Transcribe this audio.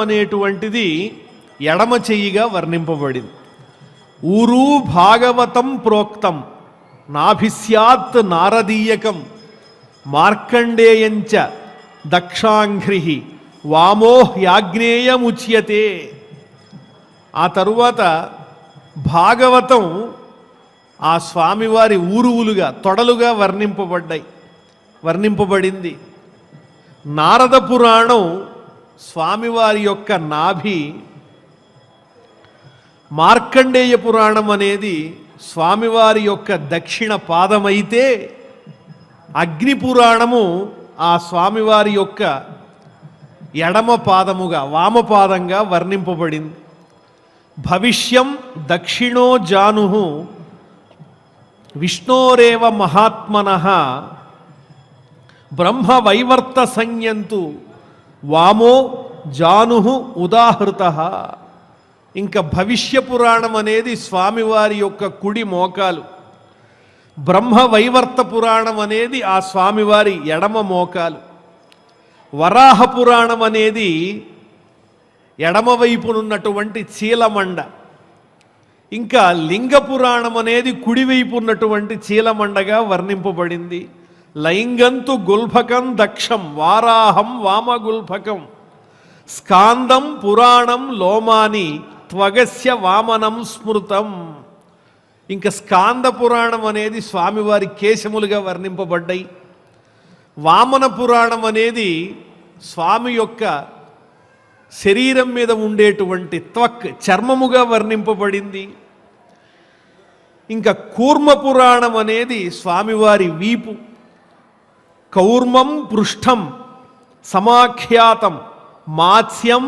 అనేటువంటిది ఎడమ చెయ్యిగా వర్ణింపబడింది. ఊరు భాగవతం ప్రోక్తం నాభిస్యాత్ నారదీయకం మార్కండేయంచ దక్షాంఘ్రి వామోహ్యాగ్నేయముచ్యతే ఆ తరువాత భాగవతం ఆ స్వామివారి ఊరువులుగా తొడలుగా వర్ణింపబడ్డాయి వర్ణింపబడింది. నారద పురాణం స్వామివారి యొక్క నాభి మార్కండేయ పురాణం అనేది స్వామివారి యొక్క దక్షిణ పాదమైతే అగ్ని పురాణము ఆ స్వామివారి యొక్క ఎడమ పాదముగా వామపాదంగా వర్ణింపబడింది. భవిష్యం దక్షిణో జాను విష్ణోరేవ మహాత్మన బ్రహ్మ వైవర్త సంయంతు వామో జాను ఉదాహృత. ఇంకా భవిష్య పురాణం అనేది స్వామివారి యొక్క కుడి మోకాలు. బ్రహ్మ వైవర్త పురాణం అనేది ఆ స్వామివారి ఎడమ మోకాలు. వరాహ పురాణం అనేది ఎడమ వైపునున్నటువంటి చీలమండ. ఇంకా లింగ పురాణం అనేది కుడివైపు ఉన్నటువంటి చీలమండగా వర్ణింపబడింది. లైంగంతు గుల్భకం దక్షం వారాహం వామగుల్భకం. స్కాందం పురాణం లోమాని త్వగస్య వామనం స్మృతం. ఇంకా స్కాంద పురాణం అనేది స్వామివారి కేశములుగా వర్ణింపబడ్డాయి. వామన పురాణం అనేది స్వామి యొక్క శరీరం మీద ఉండేటువంటి త్వక్ చర్మముగా వర్ణింపబడింది. ఇంకా కూర్మ పురాణం అనేది స్వామివారి వీపు. కౌర్మం పృష్టం సమాఖ్యాతం మాత్స్యం